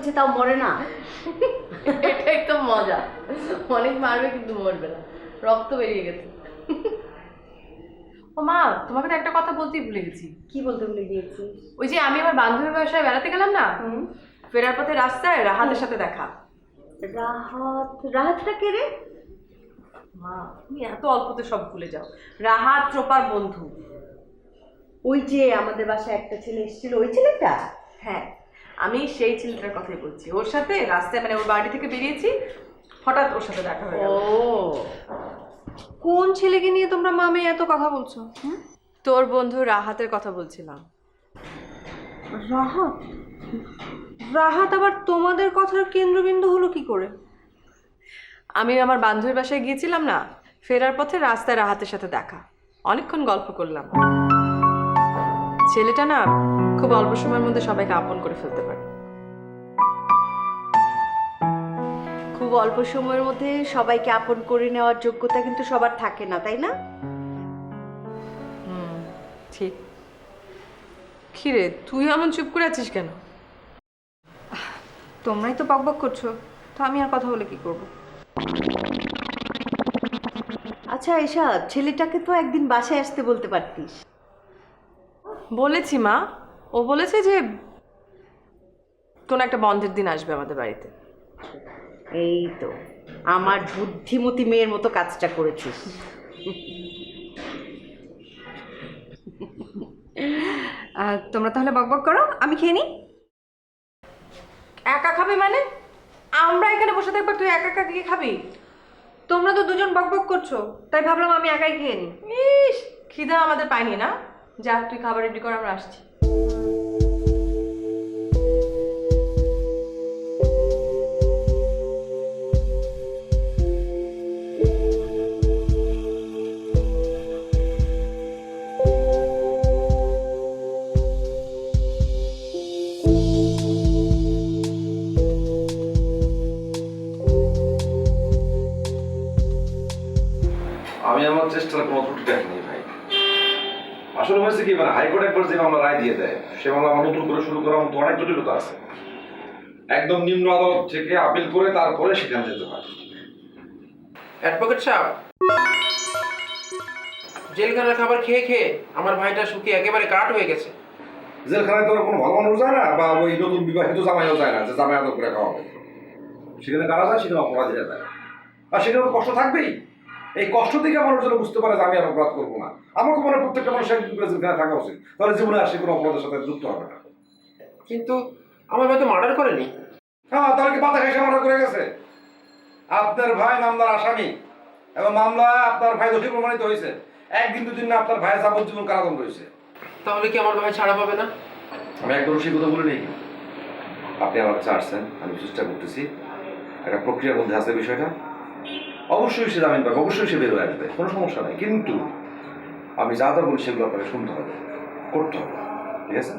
ফেলছে তাও মরে না। এটাই তো মজা। অনেক মারবে কিন্তু মরবে না। রক্ত বেরিয়ে গেছে। ও মা তোমাকে তো একটা কথা বলতেই ভুলে গেছি। কি বলতে ভুলে গিয়েছি? ওই যে আমি আমার বান্ধবীর বাসায় বেড়াতে গেলাম না হুম। ফেরার পথে রাস্তায় রাহাতের সাথে দেখা। রাহাত রাহাতটা কে রে? মা তুমি এত অল্পতে সব ভুলে যাও। রাহাত চোপার বন্ধু। ওই যে আমাদের বাসায় একটা ছেলে এসেছিল ওই ছেলেটা? হ্যাঁ। আমি সেই ছেলেটার কথাই বলছি। ওর সাথে রাস্তায় মানে ওর বাড়ি থেকে বেরিয়েছি হঠাৎ ওর সাথে দেখা হয়ে গেল। কোন ছেলেকে নিয়ে তোমরা মামে এত কথা বলছো হুম? তোর বন্ধু রাহাতের কথা বলছিলাম। রাহাত? রাহাত আবার তোমাদের কথার কেন্দ্রবিন্দু হলো কি করে? আমি আমার বান্ধবীর বাসায় গিয়েছিলাম না ফেরার পথে রাস্তায় রাহাতের সাথে দেখা। অনেকক্ষণ গল্প করলাম। ছেলেটা না খুব অল্প সময়ের মধ্যে সবাইকে আপন করে ফেলতে পারে। খুব অল্প সময়ের মধ্যে সবাইকে আপন করে নেওয়ার যোগ্যতা কিন্তু সবার থাকে না তাই না? হুম ঠিক। কিরে তুই এমন চুপ করে আছিস কেন? তোমরাই তো বকবক করছ তো আমি আর কথা বলে কি করব? আচ্ছা এসা ছেলেটাকে তো একদিন বাসায় আসতে বলতে পারতিস। বলেছি মা। ও বলেছে যে কোনো একটা বন্ধের দিন আসবে আমাদের বাড়িতে। এই তো আমার বুদ্ধিমতী মেয়ের মতো কাজটা করেছিস। তোমরা তাহলে বকবক করো আমি খেয়ে নিই। একা খাবে মানে? আমরা এখানে বসে থাকব তুই একা একা গিয়ে খাবি? তোমরা তো দুজন বকবক করছ তাই ভাবলাম আমি একাই খেয়ে নিই। ইস খিদা আমাদের পাইনি না? যা তুই খাবার রেডি কর আমরা আসছি। অনেক জটিলতা আছে। একদম নিম্ন আদালত থেকে আপিল করে তারপরে সেখানে যেতে হয়। অ্যাডভোকেট সাহেব জেলখানার খাবার খেয়ে খেয়ে আমার ভাইটা শুকিয়ে একেবারে কাঠ হয়ে গেছে। জেলখানায় তো কোনো ভালো মানুষ যায় না বা ওই নতুন বিবাহিত জামাইও যায় না যে জামাই আদর করে খাওয়া হবে সেখানে কারা যায় সেখানে অপরাধীরা যায় আর সেখানে তো কষ্ট থাকবেই। এই কষ্ট থেকে মানুষ যেন বুঝতে পারে যে আমি আর অপরাধ করব না। আমার তো মনে প্রত্যেকটা মানুষের জেলখানায় থাকা উচিত। তাহলে জীবনে আর সে কোনো অপরাধের সাথে যুক্ত হবে না। কিন্তু আমার ভাই তো মার্ডার করেনি। হ্যাঁ তাহলে কি পাতা খাইসে মামলা করে গেছে? আপনার ভাই মামলার আসামি এবং মামলা আপনার ভাই দোষী প্রমাণিত হয়েছে। একদিন দুদিন না আপনার ভাই যাবজ্জীবন কারাদণ্ড হয়েছে। তাহলে কি আমার ভাই ছাড়া পাবে না? আমি একদম সেই কথা বলে নেই আপনি আমার কাছে আসছেন আমি চেষ্টা করতেছি। একটা প্রক্রিয়ার মধ্যে আছে বিষয়টা। অবশ্যই সে জামিন পাবে অবশ্যই সে বেরোয় আসবে কোনো সমস্যা নাই। কিন্তু আমি যা যা বলি সেগুলো আপনাকে শুনতে হবে করতে হবে ঠিক আছে?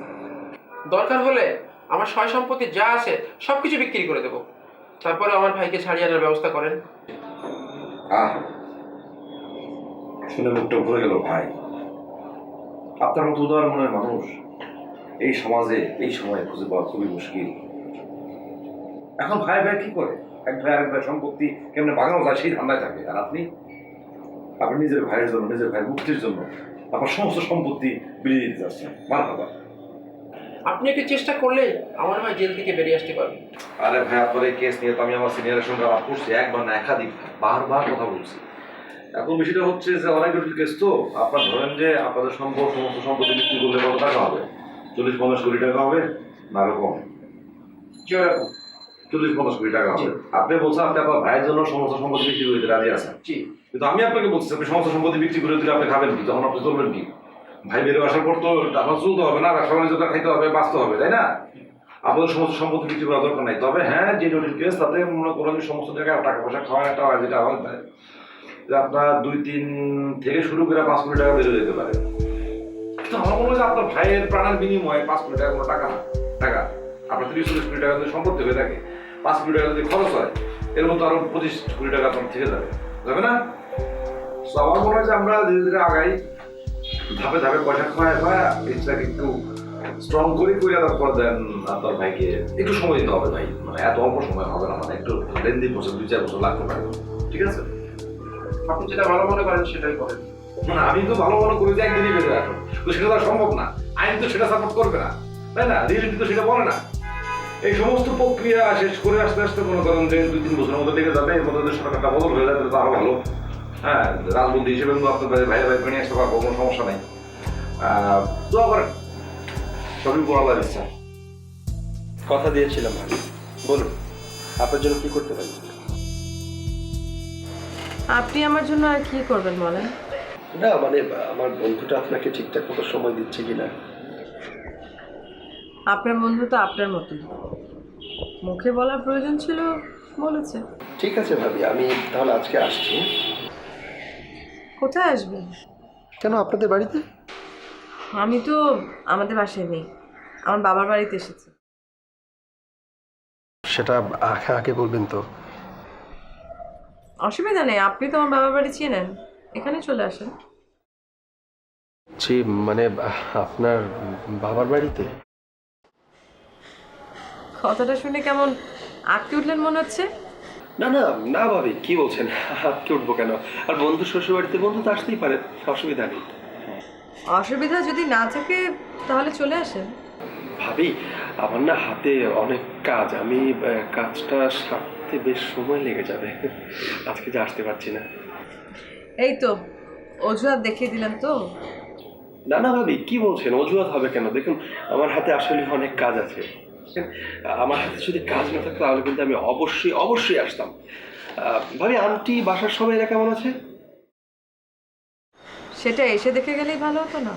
দরকার হলে আমার সয় সম্পত্তি যা আছে সব কিছু বিক্রি করে দেবো। তারপরে আমার ভাইকে ছাড়িয়ে আনার ব্যবস্থা করেন। আহ, শুনে মুখটা ভরে গেল ভাই। আপনার মতো উদার মনের মানুষ এই সমাজে, এই সময়ে খুঁজে পাওয়া খুবই মুশকিল। এখন ভাই ভাই কি করে? এক ভাই আরেক ভাই সম্পত্তি কেমনে বাগানো যায় সেই ধান্দায় থাকে। আর আপনি? আপনি নিজের ভাইয়ের জন্য, নিজের ভাইয়ের মুক্তির জন্য আপনার সমস্ত সম্পত্তি বিলিয়ে দিতে যাচ্ছেন। মার আপনি একটু চেষ্টা করলে আমার ভাই জেল থেকে বেরিয়ে আসতে পারবে। আরে ভাই আপনার এই কেস নিয়ে তো আমি আমার সিনিয়রের সঙ্গে আলাপ করছি একবার না একাধিক বারবার কথা বলছি। এখন বিষয়টা হচ্ছে যে অনেক জটিল কেস তো আপনার ধরেন যে আপনাদের সম্পদ সমস্ত সম্পত্তি বিক্রি করলে কত টাকা হবে? চল্লিশ পঞ্চাশ কোটি টাকা হবে না আরও কম? যেরকম। চল্লিশ পঞ্চাশ কোটি টাকা হবে। আপনি বলছেন আপনি আপনার ভাইয়ের জন্য সমস্ত সম্পত্তি বিক্রি করে দিতে রাজি আছেন। কিন্তু আমি আপনাকে বলছি আপনি সমস্ত সম্পত্তি বিক্রি করে দিলে আপনি খাবেন কি? তখন আপনি চলবেন কি? ভাই বেরো আসার পর তো আপনার চলতে হবে না, ব্যবসা বাণিজ্যটা খাইতে হবে, বাঁচতে হবে, তাই না? আপনাদের সমস্ত সম্পত্তি বিক্রি করার দরকার নাই। তবে হ্যাঁ যে জটিল কেস তাতে মনে করেন যে সমস্ত জায়গায় টাকা পয়সা খাওয়া একটা যেটা হয় যে আপনার দুই, তিন থেকে শুরু করে পাঁচ কোটি টাকা বেরো যেতে পারে। কিন্তু আমার মনে হয় আপনার ভাইয়ের প্রাণের বিনিময়ে পাঁচ কোটি টাকা কোনো টাকা না, টাকা। আপনার তিরিশ, চল্লিশ কোটি টাকা যদি সম্পত্তি হয়ে থাকে, পাঁচ কোটি টাকা যদি খরচ হয়, এর মতো আরও পঁচিশ কোটি টাকা আপনার থেকে যাবে। যাবে না? তো আমার মনে হয় যে আমরা ধীরে ধীরে আগাই। ধাপে ধাপে পয়সা খাওয়া খাওয়া জিনিসটাকে একটু স্ট্রং করে করে তারপর দেন আপনার ভাইকে একটু সময় দিতে হবে ভাই। মানে এত অল্প সময় হবে না মানে একটু লেন্দি বছর দুই চার বছর লাগতে পারে। ঠিক আছে? আপনি যেটা ভালো মনে করেন সেটাই করেন। মানে আমি তো ভালো ভালো করে যে একদিনই বেঁধে রাখো তো সেটা তো সম্ভব না। আইন তো সেটা সাপোর্ট করবে না। তাই না? রিয়েলিটি তো সেটা বলে না। এই সমস্ত প্রক্রিয়া শেষ করে আসতে আসতে মনে করেন যে দুই তিন বছরের মধ্যে লেগে যাবে এর মধ্যে সরকারটা বদল হয়ে তাহলে তো আরও ভালো। হ্যাঁ রাজবন্ধী হিসেবে কিন্তু আপনার ভাই ভাই নিয়ে আসতে পারব কোনো সমস্যা নেই। আহ, দোয়া করেন। সবই বলার ইচ্ছা কথা দিয়েছিলাম ভাবি বলুন আপনার জন্য কি করতে পারি? আপনি আমার জন্য আর কি করবেন বলেন? না মানে আমার বন্ধুটা আপনাকে ঠিকঠাক মতো সময় দিচ্ছে কিনা? আপনার বন্ধু তো আপনার মতো মুখে বলার প্রয়োজন ছিল বলেছে। ঠিক আছে ভাবি আমি তাহলে আজকে আসছি। কোথায় আসবেন কেন আপনাদের বাড়িতে? আমি তো আমাদের বাসায় নেই। আমার বাবার বাড়িতে এসেছি। সেটা আগে আগে বলবেন তো। অসুবিধা নেই আপনি তো আমার বাবার বাড়ি চেনেন। এখানে চলে আসেন। জি মানে আপনার বাবার বাড়িতে? কথাটা শুনে কেমন আঁকতে উঠলেন মনে হচ্ছে? না না না ভাবি কি বলছেন? আজকে উঠবো কেন? আর বন্ধু শ্বশুর বাড়িতে বন্ধু তো আসতেই পারে অসুবিধা নেই। অসুবিধা যদি না থাকে তাহলে চলে আসেন। ভাবি আমার না হাতে অনেক কাজ আমি কাজটা সারতে বেশ সময় লেগে যাবে। আজকে যে আসতে পারছি না। এই তো অজুহাত দেখিয়ে দিলাম তো। না না ভাবি কি বলছেন? অজুহাত হবে কেন? দেখুন আমার হাতে আসলে অনেক কাজ আছে। আমার হাতে যদি কাজ না থাকতো, তাহলে কিন্তু আমি অবশ্যই অবশ্যই আসতাম। ভাবি, আন্টি বাসার সবাই এরা কেমন আছে? সেটা এসে দেখে গেলেই ভালো হতো না।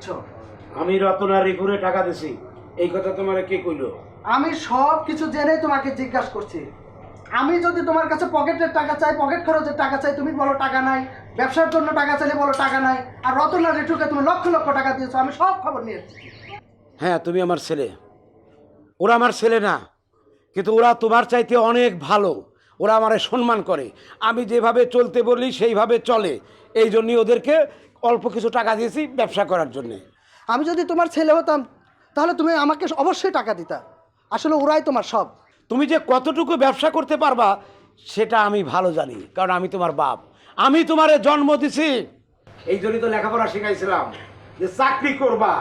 দিচ্ছ আমি রতনা রিপুরে টাকা দিছি। এই কথা তোমার কে কইলো? আমি সব কিছু জেনে তোমাকে জিজ্ঞাসা করছি। আমি যদি তোমার কাছে পকেটের টাকা চাই পকেট খরচের টাকা চাই তুমি বলো টাকা নাই ব্যবসার জন্য টাকা চাইলে বলো টাকা নাই আর রতনা রেটুকে তুমি লক্ষ লক্ষ টাকা দিয়েছ আমি সব খবর নিয়েছি হ্যাঁ তুমি আমার ছেলে। ওরা আমার ছেলে না কিন্তু ওরা তোমার চাইতে অনেক ভালো। ওরা আমার সম্মান করে। আমি যেভাবে চলতে বলি সেইভাবে চলে। এই জন্যই ওদেরকে অল্প কিছু টাকা দিয়েছি ব্যবসা করার জন্যে। আমি যদি তোমার ছেলে হতাম তাহলে তুমি আমাকে অবশ্যই টাকা দিতা। আসলে ওরাই তোমার সব। তুমি যে কতটুকু ব্যবসা করতে পারবা সেটা আমি ভালো জানি কারণ আমি তোমার বাপ। আমি তোমারে জন্ম দিছি। এই জন্যই তো লেখাপড়া শিখাইছিলাম যে চাকরি করবা।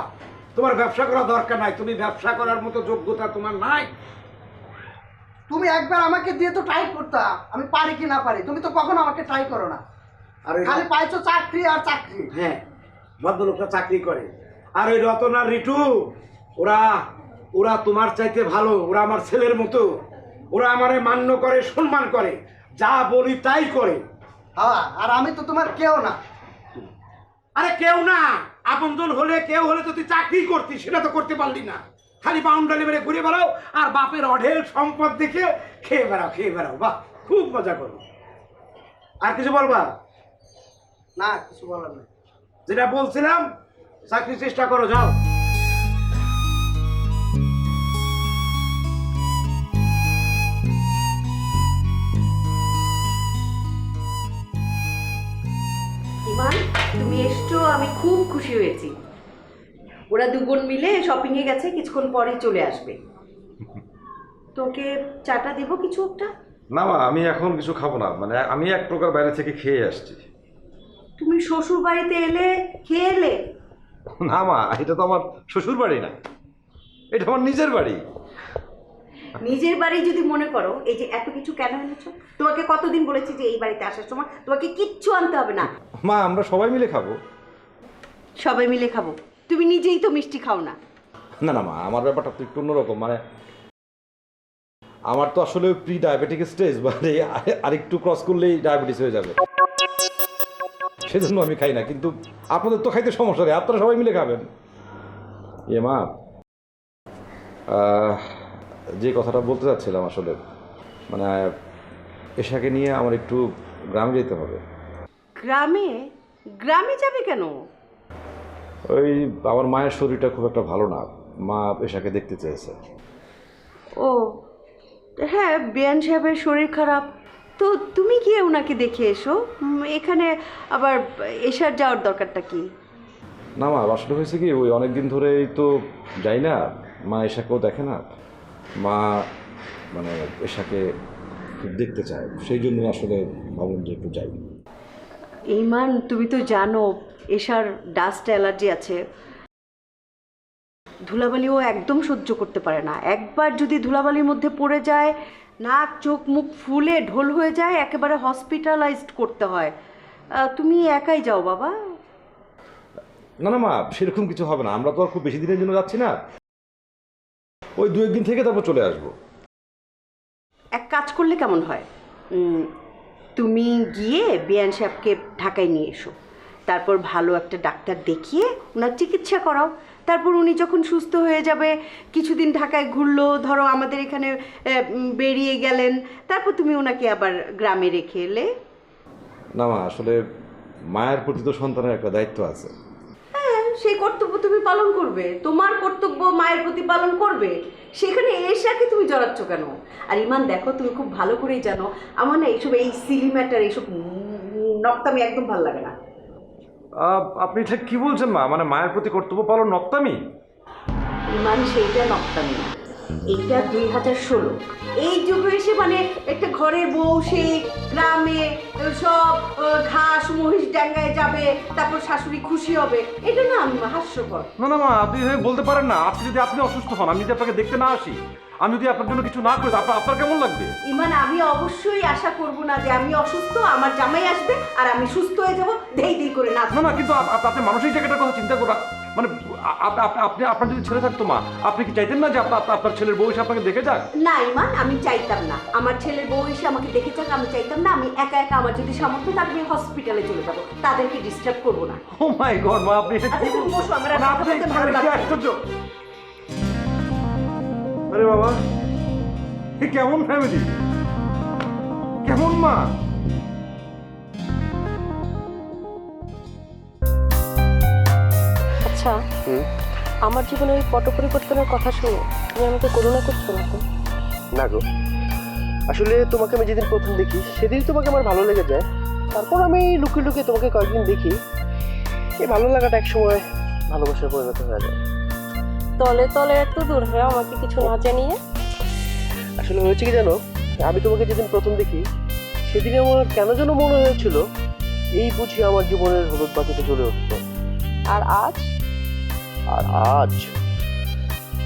তোমার ব্যবসা করা দরকার নাই তুমি ব্যবসা করার মতো যোগ্যতা তোমার নাই। তুমি একবার আমাকে দিয়ে তো ট্রাই করতা আমি পারি কি না পারি? তুমি তো কখনো আমাকে ট্রাই করো না। আর খালি পাইছো চাকরি আর চাকরি। হ্যাঁ ভদ্রলোকটা চাকরি করে। আর ওই রতন আর রিটু ওরা ওরা তোমার চাইতে ভালো ওরা আমার ছেলের মতো। ওরা আমারে মান্য করে সম্মান করে যা বলি তাই করে। হ্যাঁ আর আমি তো তোমার কেউ না। আরে কেউ না আপনজন হলে কেউ হলে তো তুই চাকরি করতি সেটা তো করতে পারলি না। খালি বাউন্ডারি মেরে ঘুরে বেড়াও আর বাপের অঢেল সম্পদ দেখে খেয়ে বেড়াও খেয়ে বেড়াও। বাহ খুব মজা করো। আর কিছু বলবা? না কিছু বলার নেই। যেটা বলছিলাম চাকরি চেষ্টা করো যাও। ইমান তুমি এসছো আমি খুব খুশি হয়েছি। ওরা দুবোন মিলে শপিংয়ে গেছে কিছুক্ষণ পরেই চলে আসবে। তোকে চাটা দিব কিছু একটা? না মা আমি এখন কিছু খাব না। মানে আমি এক প্রকার বাইরে থেকে খেয়ে আসছি। তুমি শ্বশুর বাড়িতে এলে খেয়ে এলে? না মা এটা তো আমার শ্বশুর বাড়ি না। এটা আমার নিজের বাড়ি। নিজের বাড়ি যদি মনে করো এই যে এত কিছু কেন এনেছো? তোমাকে কতদিন বলেছি যে এই বাড়িতে আসার সময় তোমাকে কিচ্ছু আনতে হবে না। মা আমরা সবাই মিলে খাব। সবাই মিলে খাব। তুমি নিজেই তো মিষ্টি খাও না। না না মা আমার ব্যাপারটা তো একটু অন্যরকম। মানে আমার তো আসলে প্রি ডায়াবেটিক স্টেজ মানে আরেকটু ক্রস করলেই ডায়াবেটিস হয়ে যাবে। সেজন্য আমি খাই না কিন্তু আপনাদের তো খাইতে সমস্যা নেই আপনারা সবাই মিলে খাবেন। এ মা যে কথাটা বলতে চাচ্ছিলাম আসলে মানে এশাকে নিয়ে আমার একটু গ্রামে যেতে হবে। গ্রামে? গ্রামে যাবে কেন? ওই আমার মায়ের শরীরটা খুব একটা ভালো না মা এশাকে দেখতে চেয়েছে। ও হ্যাঁ বিয়ান সাহেবের শরীর খারাপ তো তুমি গিয়ে ওনাকে দেখে এসো। এখানে আবার এসার যাওয়ার দরকারটা কি? না মা আসলে হয়েছে কি? ওই অনেক দিন ধরেই তো যাই না। মা এশাকেও দেখে না। মা মানে এশাকে খুব দেখতে চায়। সেই জন্য আসলে ভাবলাম যে একটু যাই। ইমান তুমি তো জানো এসার ডাস্ট অ্যালার্জি আছে। ধুলাবালি ও একদম সহ্য করতে পারে না। একবার যদি ধুলাবালির মধ্যে পড়ে যায় নাক চোখ মুখ ফুলে ঢোল হয়ে যায় একেবারে হসপিটালাইজড করতে হয়। তুমি একাই যাও বাবা। না না মা সেরকম কিছু হবে না। আমরা তো আর খুব বেশি দিনের জন্য যাচ্ছি না। ওই দু একদিন থেকে তারপর চলে আসব। এক কাজ করলে কেমন হয়? তুমি গিয়ে বিয়ান সাহেবকে ঢাকায় নিয়ে এসো। তারপর ভালো একটা ডাক্তার দেখিয়ে ওনার চিকিৎসা করাও। তারপর উনি যখন সুস্থ হয়ে যাবে কিছুদিন ঢাকায় ঘুরলো ধরো আমাদের এখানে বেরিয়ে গেলেন তারপর তুমি ওনাকে আবার গ্রামে রেখে এলে? না মা আসলে মায়ের প্রতি তো সন্তানের একটা দায়িত্ব আছে। হ্যাঁ সেই কর্তব্য তুমি পালন করবে। তোমার কর্তব্য মায়ের প্রতি পালন করবে। সেখানে এসাকে তুমি জড়াচ্ছ কেন? আর ইমান দেখো তুমি খুব ভালো করেই জানো আমার না এইসব এই সিলি ম্যাটার এইসব নক্তামি একদম ভালো লাগে না। আপনি ঠিক কি বলছেন মা? মানে মায়ের প্রতি কর্তব্য পালন নক্তামি? ইমান সেইটা নক্তামি। না এইটা দুই হাজার ষোলো। এই যুগে এসে মানে একটা ঘরে বউ সেই গ্রামে সব ঘাস মহিষ ডাঙ্গায় যাবে তারপর শাশুড়ি খুশি হবে। এটা না আমি হাস্যকর। না না মা আপনি বলতে পারেন না। আজকে যদি আপনি অসুস্থ হন আমি যদি আপনাকে দেখতে না আসি আমি যদি আপনার জন্য কিছু না করি আপনার আপনার কেমন লাগবে? ইমান আমি অবশ্যই আশা করব না যে আমি অসুস্থ আমার জামাই আসবে আর আমি সুস্থ হয়ে যাব ধেই ধেই করে নাচবো না না কিন্তু আপ- আপ- আপনি মানসিক জায়গাটার কথা চিন্তা করা মানে আপনি আপনার যদি ছেলে থাকতো মা আপনি কি চাইতেন না যে আপনার ছেলের বউ এসে আপনাকে দেখে যাক? না ইমান আমি চাইতাম না। আমার ছেলের বউ এসে আমাকে দেখে যাক আমি চাইতাম না আমি একা একা আমার যদি সামর্থ্য থাকবে হসপিটালে চলে যাব। তাদেরকে ডিস্টার্ব করব না। ও মাই গড মা আপনি এটা আচ্ছা, বলছেন? বসো, আমার মানে আপনি ভালো কি লাগছে আশ্চর্য। আরে বাবা এ কেমন ফ্যামিলি কেমন মা? আচ্ছা আমার জীবনে ওই পট পরিবর্তনের কথা শুনে তুমি আমাকে করুণা করছ না তো? না গো। আসলে তোমাকে আমি যেদিন প্রথম দেখি সেদিন তোমাকে আমার ভালো লেগে যায়। তারপর আমি লুকিয়ে লুকিয়ে তোমাকে কয়েকদিন দেখি এই ভালো লাগাটা এক সময় ভালোবাসায় পরিণত হয়ে যায়। তলে তলে এত দূর হয়ে আমাকে কিছু না জানিয়ে। আসলে হয়েছে কি জানো? আমি তোমাকে যেদিন প্রথম দেখি সেদিন আমার কেন যেন মনে হয়েছিল এই বুঝি আমার জীবনের হলুদ বাতিতে চলে উঠতো আর আজ? আর আজ?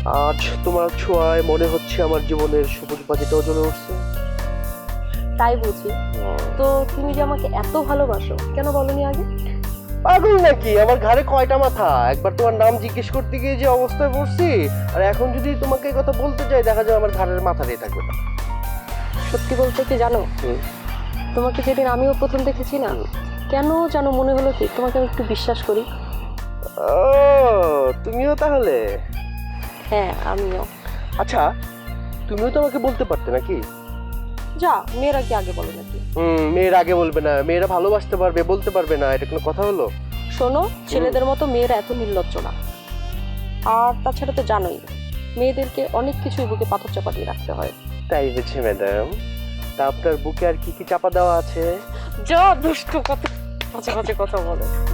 আজ তোমার ছোঁয়ায় মনে হচ্ছে আমার জীবনের সবুজ বাতিটাও জ্বলে উঠছে। তাই বুঝি। তো তুমি যে আমাকে এত ভালোবাসো কেন বলনি আগে? পাগল নাকি? আমার ঘাড়ে কয়টা মাথা? একবার তোমার নাম জিজ্ঞেস করতে গিয়ে যে অবস্থায় পড়ছি আর এখন যদি তোমাকে এই কথা বলতে চাই দেখা যায় আমার ঘাড়ের মাথাটাই থাকবে না। সত্যি বলতে কি জানো। তোমাকে যেদিন আমিও প্রথম দেখেছি না কেন যেন মনে হলো কি তোমাকে আমি একটু বিশ্বাস করি। ও তুমিও তাহলে? হ্যাঁ আমিও। আচ্ছা তুমিও তো আমাকে বলতে পারতে নাকি? যা মেয়েরা কি আগে বলো নাকি? হুম মেয়েরা আগে বলবে না। মেয়েরা ভালোবাসতে পারবে বলতে পারবে না এটা কোনো কথা হলো? শোনো ছেলেদের মতো মেয়েরা এত নির্লজ্জ না। আর তাছাড়া তো জানোই মেয়েদেরকে অনেক কিছুই বুকে পাথর চাপা দিয়ে রাখতে হয়। তাই হয়েছে ম্যাডাম। তা আপনার বুকে আর কি কি চাপা দেওয়া আছে? যা দুষ্ট কথা মাঝে মাঝে কথা বলে।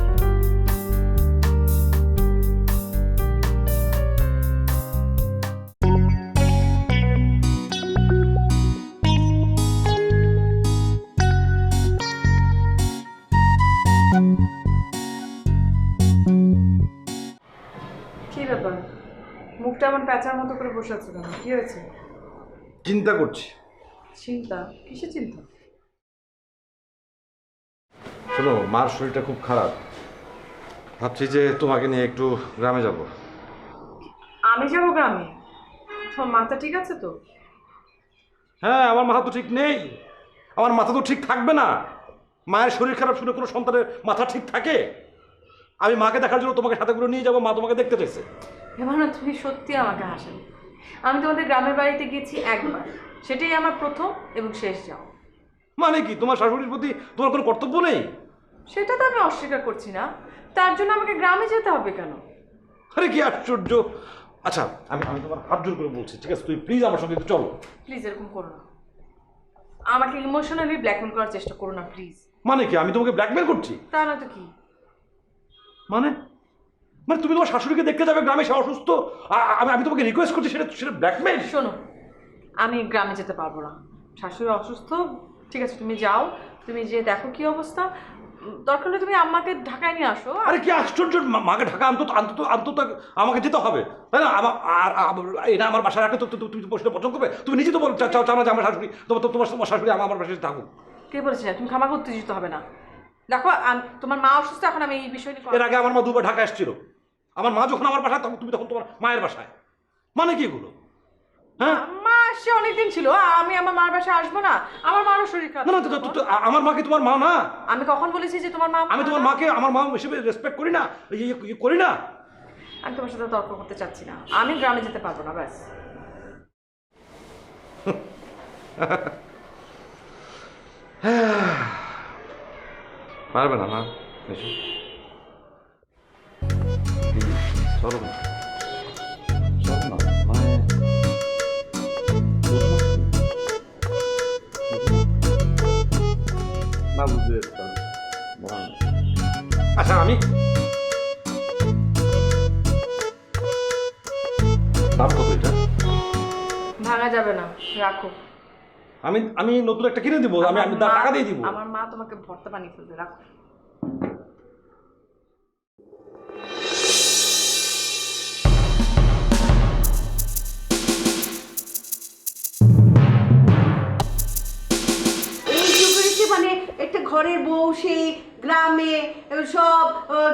মুখটা আমার প্যাঁচার মতো করে বসে আছে কেন? কি হয়েছে? চিন্তা করছি। চিন্তা? কিসের চিন্তা? শোনো মার শরীরটা খুব খারাপ। ভাবছি যে তোমাকে নিয়ে একটু গ্রামে যাব। আমি যাব গ্রামে? তোমার মাথা ঠিক আছে তো? হ্যাঁ আমার মাথা তো ঠিক নেই। আমার মাথা তো ঠিক থাকবে না। মায়ের শরীর খারাপ শুনে কোনো সন্তানের মাথা ঠিক থাকে? আমি মাকে দেখার জন্য তোমাকে সাথে করে নিয়ে যাব মা তোমাকে দেখতে চাইছে। এবার না তুমি সত্যি আমাকে হাসান আমি তোমাদের গ্রামের বাড়িতে গেছি একবার। সেটাই আমার প্রথম এবং শেষ যাও মানে কি তোমার শাশুড়ির প্রতি তোমার কোনো কর্তব্য নেই? সেটা তো আমি অস্বীকার করছি না। তার জন্য আমাকে গ্রামে যেতে হবে কেন? আরে কি আশ্চর্য! আচ্ছা আমি আমি তোমার হাত জোর করে বলছি ঠিক আছে? তুই প্লিজ আমার সঙ্গে একটু চলো। প্লিজ এরকম করো না। আমাকে ইমোশনালি ব্ল্যাকমেল করার চেষ্টা করো না প্লিজ মানে কি আমি তোমাকে ব্ল্যাকমেল করছি? তা না তো কি? মানে? মানে তুমি তোমার শাশুড়িকে দেখতে যাবে গ্রামে সে অসুস্থ। আমি আমি তোমাকে রিকোয়েস্ট করছি সেটা সেটা ব্ল্যাকমেল শোনো আমি গ্রামে যেতে পারব না। শাশুড়ি অসুস্থ ঠিক আছে তুমি যাও তুমি যে দেখো কি অবস্থা। দরকার হলে তুমি আমাকে ঢাকায় নিয়ে আসো আর কি আশ্চর্য মাকে ঢাকা অন্তত অন্তত অন্তত আমাকে যেতে হবে। তাই না? আমার আর এটা আমার বাসায় রাখলে তো তুমি সেটা পছন্দ করবে। তুমি নিজে তো বল চাও চাও না যে আমার শাশুড়ি তোমার তো- তোমার তোমার শাশুড়ি আমার আমার বাসায় থাকুক। কে বলেছে? তুমি খামাকে উত্তেজিত হবে না। দেখো তোমার মা অসুস্থ এখন আমি এই বিষয় নিয়ে এর আগে আমার মা দুবার ঢাকা এসেছিল। আমার মা যখন আমার বাসায় তখন তুমি তখন তোমার মায়ের বাসায়। মানে কি এগুলো? হ্যাঁ? মা অনেকদিন ছিল। আমি আমার মার বাসায় আসব না। আমার মারও শরীর খারাপ না না তো- তো- তো- আ- আমার মা কি তোমার মা না? আমি কখন বলেছি যে তোমার মা আমি তোমার মাকে আমার মা হিসেবে রেসপেক্ট করি না ইয়ে ইয়ে করি না? আমি তোমার সাথে তর্ক করতে চাচ্ছি না। আমি গ্রামে যেতে পারব না ব্যাস। পারবে না না চলো না। চলো না মানে না বুঝতে আচ্ছা আমি? দাম কত এটা? ভাঙা যাবে না রাখো। আমি আমি নতুন একটা কিনে দিব আমি আমি টাকা দিয়ে দিব। আমার মা তোমাকে ভর্তা বানিয়ে ফেলবে রাখো। সব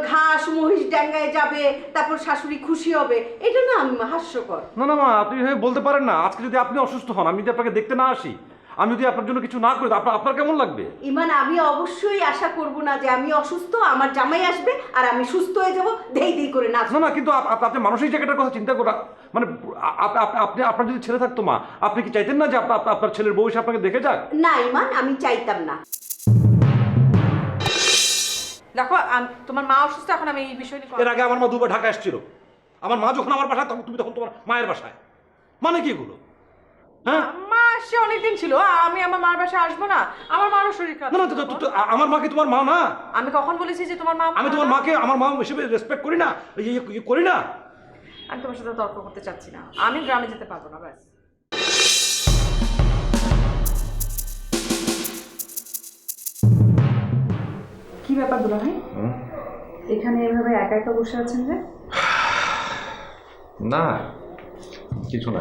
ঘাস মহিষ ডাঙ্গায় যাবে তারপর শাশুড়ি খুশি হবে। এটা না হাস্যকর। না না মা আপনি এভাবে বলতে পারেন না। আজকে যদি আপনি অসুস্থ হন আমি যদি আপনাকে দেখতে না আসি আমি যদি আপনার জন্য কিছু না করি আপনার আপনার কেমন লাগবে? ইমান আমি অবশ্যই আশা করব না যে আমি অসুস্থ আমার জামাই আসবে আর আমি সুস্থ হয়ে যাব ধেই ধেই করে নাচবো না না কিন্তু আপ- আপ- আপনি মানসিক জায়গাটার কথা চিন্তা করা মানে আপনি আপনার যদি ছেলে থাকতো মা আপনি কি চাইতেন না যে আপনার আপনার- আপনার ছেলের বউ এসে আপনাকে দেখে যাক? না ইমান আমি চাইতাম না। দেখো আম- তোমার মা অসুস্থ এখন আমি এই বিষয় নিয়ে এর আগে আমার মা দুবার ঢাকা এসেছিল। আমার মা যখন আমার বাসায় তখন তুমি তখন তোমার মায়ের বাসায়। মানে কি এগুলো? হ্যাঁ? মা অনেকদিন ছিল আমি আমার মার বাসায় আসব না আমার মারও শরীর খারাপ না না তো- তো- তো- আ- আমার মা কি তোমার মা না? আমি কখন বলেছি যে তোমার মা আমি তোমার মাকে আমার মা হিসেবে রেসপেক্ট করি না ইয়ে ইয়ে করি না? আমি তোমার সাথে তর্ক করতে চাচ্ছি না। আমি গ্রামে যেতে পারব না ব্যাস। ব্যাপার দুলা ভাই এখানে এভাবে একা একা বসে আছেন যে? না কিছু না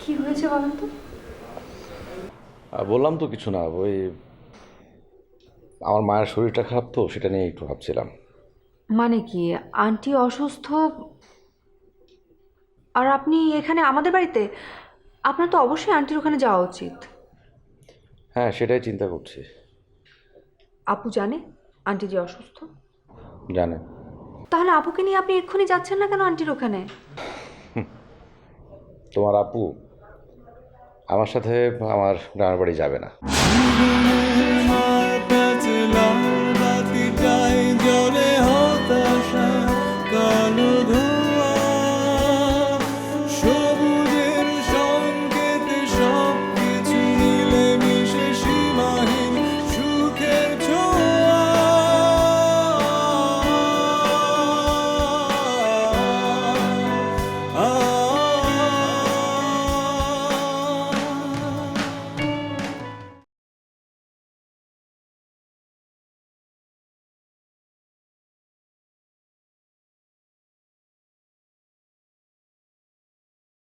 কি হয়েছে বলেন তো? বললাম তো কিছু না ওই আমার মায়ের শরীরটা খারাপ তো সেটা নিয়ে একটু ভাবছিলাম। মানে কি আন্টি অসুস্থ? আর আপনি এখানে আমাদের বাড়িতে? আপনার তো অবশ্যই আন্টির ওখানে যাওয়া উচিত। হ্যাঁ সেটাই চিন্তা করছি। আপু জানে? আন্টি যে অসুস্থ? জানে। তাহলে আপুকে নিয়ে আপনি এক্ষুনি যাচ্ছেন না কেন আন্টির ওখানে? তোমার আপু আমার সাথে আমার গ্রামের বাড়ি যাবে না।